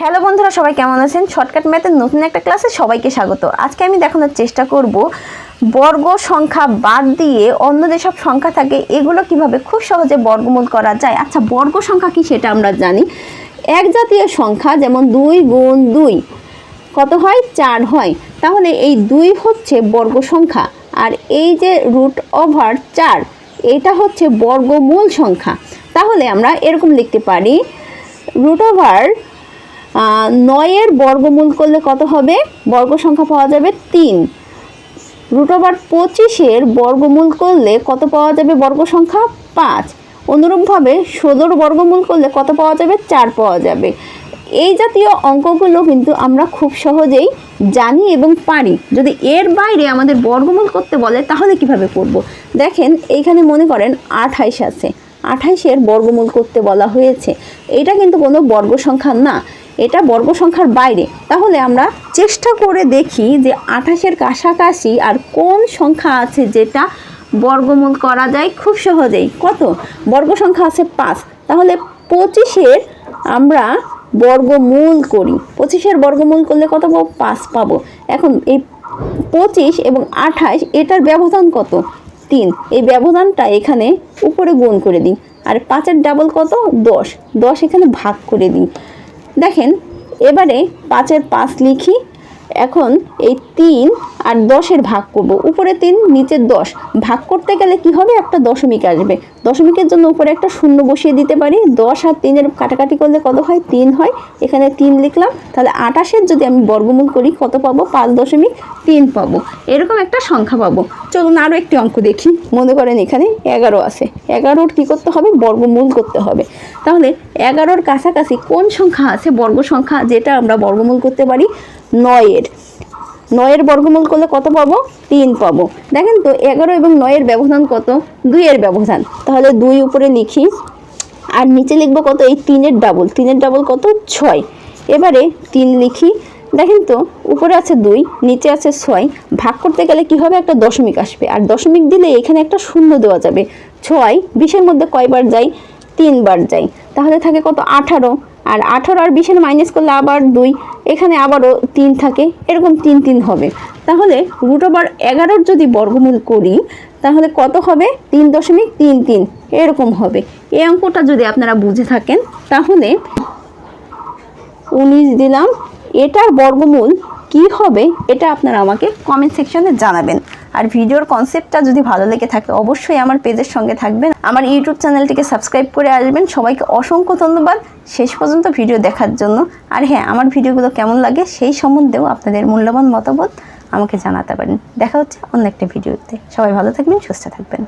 Hello বন্ধুরা, সবাই কেমন আছেন? শর্টকাট ম্যাথের নতুন একটা ক্লাসে সবাইকে স্বাগত। আজকে আমি দেখানোর চেষ্টা করব বর্গ সংখ্যা বাদ দিয়ে অন্য যেসব সংখ্যা থাকে, এগুলো কীভাবে খুব সহজে বর্গমূল করা যায়। আচ্ছা বর্গ সংখ্যা কি সেটা আমরা জানি। এক জাতীয় সংখ্যা যেমন দুই গুণ দুই, কত হয়? চার হয়। তাহলে এই দুই হচ্ছে বর্গ সংখ্যা, আর এই যে রুট ওভার চার, এটা হচ্ছে বর্গমূল সংখ্যা। তাহলে আমরা এরকম লিখতে পারি রুট ওভার নয়ের বর্গমূল করলে কত হবে? বর্গ সংখ্যা পাওয়া যাবে তিন। রুট ওভার পঁচিশের বর্গমূল করলে কত পাওয়া যাবে? বর্গ সংখ্যা পাঁচ। অনুরূপভাবে ষোলোর বর্গমূল করলে কত পাওয়া যাবে? চার পাওয়া যাবে। এই জাতীয় অঙ্কগুলো কিন্তু আমরা খুব সহজেই জানি এবং পারি। যদি এর বাইরে আমাদের বর্গমূল করতে বলে, তাহলে কীভাবে করব। দেখেন, এইখানে মনে করেন আঠাইশ আছে। আঠাইশের বর্গমূল করতে বলা হয়েছে। এটা কিন্তু কোনো বর্গ সংখ্যা না। এটা বর্গ সংখ্যার বাইরে। তাহলে আমরা চেষ্টা করে দেখি যে আঠাশের কাছাকাছি আর কোন সংখ্যা আছে যেটা বর্গমূল করা যায় খুব সহজেই। কত? বর্গ সংখ্যা আছে পাঁচ। তাহলে পঁচিশের আমরা বর্গমূল করি। পঁচিশের বর্গমূল করলে কত পাবো? পাঁচ পাবো। এখন এই পঁচিশ এবং আঠাশ, এটার ব্যবধান কত? তিন। এই ব্যবধানটা এখানে উপরে গুণ করে দিই। আর পাঁচের ডাবল কত? দশ। দশ এখানে ভাগ করে দিই। দেখেন এবারে পাঁচের পাঁচ লিখি এখন এই তিন আর দশের ভাগ করব। উপরে তিন নিচের দশ। ভাগ করতে গেলে কি হবে? একটা দশমিক আসবে। দশমিকের জন্য উপরে একটা শূন্য বসিয়ে দিতে পারি। দশ আর তিনের কাটাকাটি করলে কত হয়? তিন হয়। এখানে তিন লিখলাম। তাহলে আটাশের যদি আমি বর্গমূল করি, কত পাবো? পাঁচ দশমিক তিন পাবো। এরকম একটা সংখ্যা পাবো। চলুন আরও একটি অঙ্ক দেখি। মনে করেন এখানে এগারো আছে। এগারোর কী করতে হবে? বর্গমূল করতে হবে। তাহলে এগারোর কাছাকাছি কোন সংখ্যা আছে? বর্গ সংখ্যা যেটা আমরা বর্গমূল করতে পারি, নয়ের। নয়ের বর্গমূল করলে কত পাবো? তিন পাবো। দেখেন তো, এগারো এবং নয়ের ব্যবধান কত? দুইয়ের ব্যবধান। তাহলে দুই উপরে লিখি, আর নিচে লিখব কত? এই তিনের ডাবল তিনের ডাবল কত? ছয়। এবারে তিন লিখি, দেখেন তো, উপরে আছে দুই, নিচে আছে ছয়। ভাগ করতে গেলে কি হবে? একটা দশমিক আসবে। আর দশমিক দিলে এখানে একটা শূন্য দেওয়া যাবে। ছয়, বিশের মধ্যে কয়বার যায় তিনবার যায় তাহলে থাকে কত? আঠারো। আর আঠারো আর বিশের মাইনাস করলে আবার দুই। এখানে আবারও তিন থাকে, এরকম তিন তিন হবে। তাহলে রুট ওভার এগারোর যদি বর্গমূল করি, তাহলে কত হবে? তিন দশমিক তিন তিন, এরকম হবে। এই অঙ্কটা যদি আপনারা বুঝে থাকেন, তাহলে উনিশ দিলাম। এটার বর্গমূল কি হবে? এটা আপনারা আমাকে কমেন্ট সেকশনে জানাবেন। আর ভিডিওর কনসেপ্টটা যদি ভালো লেগে থাকে, অবশ্যই আমার পেজের সঙ্গে থাকবেন। আমার ইউটিউব চ্যানেলটিকে সাবস্ক্রাইব করে আসবেন। সবাইকে অসংখ্য ধন্যবাদ শেষ পর্যন্ত ভিডিও দেখার জন্য। আর হ্যাঁ আমার ভিডিওগুলো কেমন লাগে সেই সম্বন্ধেও আপনাদের মূল্যবান মতামত আমাকে জানাতে পারেন। দেখা হচ্ছে অন্য একটা ভিডিওতে। সবাই ভালো থাকবেন, সুস্থ থাকবেন।